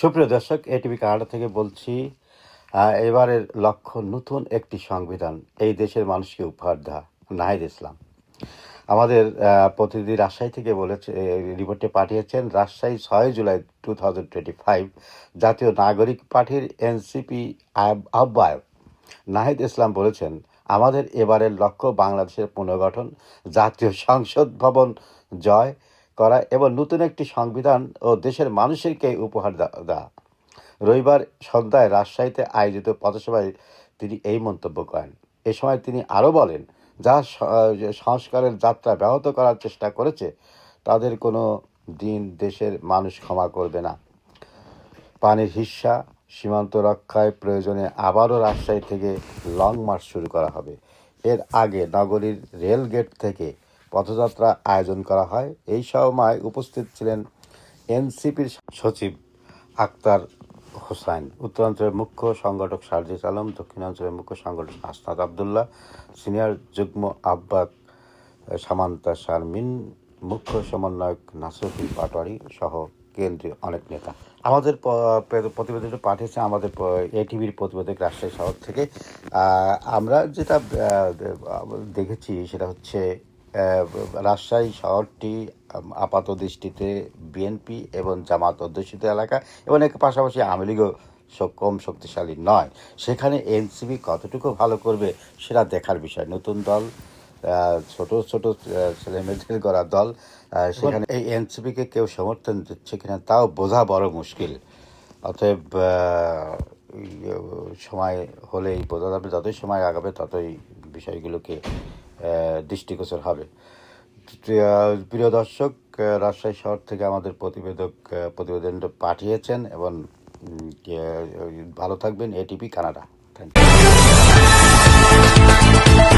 সুপ্রিয় দর্শক ATV Canada থেকে বলছি এবারের লক্ষ্য নতুন একটি সংবিধান, এই দেশের মানুষকে উপহার দেওয়া, নাহিদ ইসলাম। আমাদের প্রতিনিধি রাজশাহী থেকে বলেছে রিপোর্টে পাঠিয়েছেন রাজশাহী ছয় July two thousand twenty five জাতীয় নাগরিক পার্টির এনসিপি আহ্বায়ক নাহিদ ইসলাম বলেছেন, আমাদের এবারের লক্ষ্য বাংলাদেশের পুনর্গঠন, জাতীয় সংসদ ভবন জয় করা এবং নতুন একটি সংবিধান ও দেশের মানুষেরকে উপহার দেওয়া। রবিবার সন্ধ্যায় রাজশাহীতে আয়োজিত পথসভায় তিনি এই মন্তব্য করেন। এ সময় তিনি আরও বলেন, যা সংস্কারের যাত্রা ব্যাহত করার চেষ্টা করেছে, তাদের কোনো দিন দেশের মানুষ ক্ষমা করবে না। পানির হিস্সা, সীমান্ত রক্ষায় প্রয়োজনে আবারও রাজশাহী থেকে লং মার্চ শুরু করা হবে। এর আগে নগরীর রেল গেট থেকে পথযাত্রা আয়োজন করা হয়। এই সময় উপস্থিত ছিলেন এনসিপির সচিব আক্তার হোসাইন, উত্তরাঞ্চলের মুখ্য সংগঠক সার্জিস আলম, দক্ষিণাঞ্চলের মুখ্য সংগঠক আসনাদ আবদুল্লাহ, সিনিয়র যুগ্ম আহ্বায়ক সামান্তা শারমিন, মুখ্য সমন্বয়ক নাসরুদ্দিন পাটোয়ারি সহ কেন্দ্রীয় অনেক নেতা। আমাদের প্রতিবেদনটা পাঠিয়েছে আমাদের এটিভির প্রতিবেদক রাজশাহী শহর থেকে। আমরা যেটা দেখেছি সেটা হচ্ছে রাজশাহী শহরটি আপাত দৃষ্টিতে বিএনপি এবং জামাত অধ্যুষিত এলাকা এবং এর পাশাপাশি আওয়ামী লীগও কম শক্তিশালী নয়। সেখানে এনসিপি কতটুকু ভালো করবে সেটা দেখার বিষয়। নতুন দল ছোট ছোট ছেলে মেয়েদের গড়া দল সেখানে এই এনসিপিকে কেউ সমর্থন দিচ্ছে কিনা তাও বোঝা বড় মুশকিল। অতএব ইয়ে, সময় হলেই বোঝা যাবে যতই সময় আগাবে ততই বিষয়গুলোকে দৃষ্টিগোচর হবে। প্রিয় দর্শক রাজশাহী শহর থেকে আমাদের প্রতিবেদক প্রতিবেদনটা পাঠিয়েছেন এবং ভালো থাকবেন। ATP Canada. Thank you